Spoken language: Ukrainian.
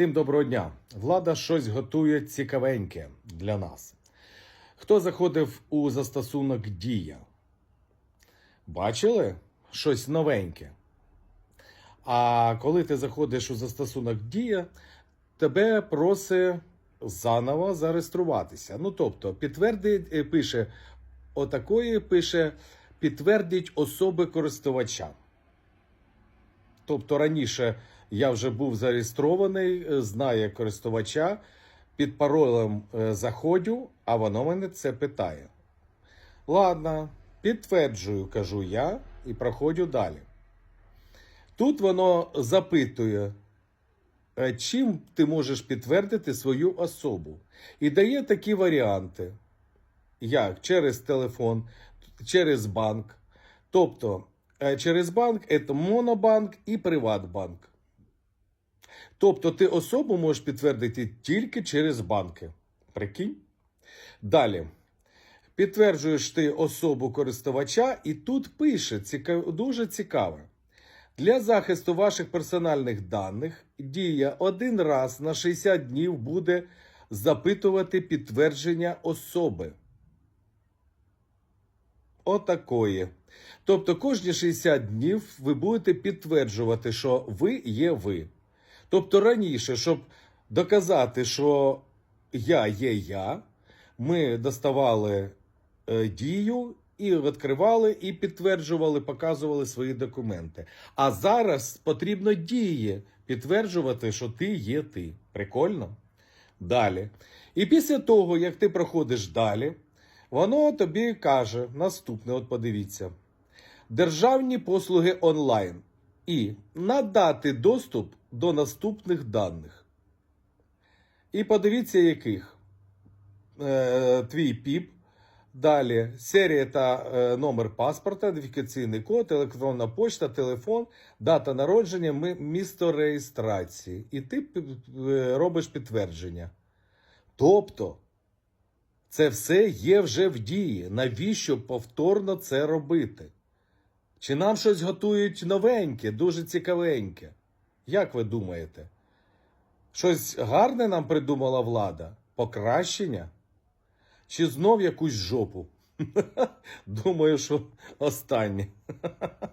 Всім доброго дня. Влада щось готує цікавеньке для нас. Хто заходив у застосунок Дія? Бачили щось новеньке? А коли ти заходиш у застосунок Дія, тебе просить заново зареєструватися. Ну, тобто, підтвердить, е, пише отакої, пише підтвердіть особи користувача. Тобто раніше я вже був зареєстрований, е, знає користувача, під паролем е, заходжу, а воно мене це питає. Ладно, підтверджую, кажу я, і проходжу далі. Тут воно запитує, е, чим ти можеш підтвердити свою особу. І дає такі варіанти, як через телефон, через банк. Тобто, через банк це Монобанк і Приватбанк. Тобто, ти особу можеш підтвердити тільки через банки. Прикинь? Далі. Підтверджуєш ти особу користувача, і тут пише ціка- дуже цікаве. Для захисту ваших персональних даних дія один раз на 60 днів буде запитувати підтвердження особи. Отакої. Тобто кожні 60 днів ви будете підтверджувати, що ви є ви. Тобто раніше, щоб доказати, що я є я, ми доставали е, дію і відкривали, і підтверджували, показували свої документи. А зараз потрібно дії підтверджувати, що ти є ти. Прикольно? Далі. І після того, як ти проходиш далі, воно тобі каже наступне: от подивіться: державні послуги онлайн і надати доступ до наступних даних. І подивіться, яких е, твій ПІП. Далі серія та е, номер паспорта, ідентифікаційний код, електронна почта, телефон, дата народження, місто реєстрації. І ти е, робиш підтвердження. Тобто, це все є вже в дії. Навіщо повторно це робити? Чи нам щось готують новеньке, дуже цікавеньке? Як ви думаєте? Щось гарне нам придумала влада? Покращення? Чи знов якусь жопу? Думаю, що останнє.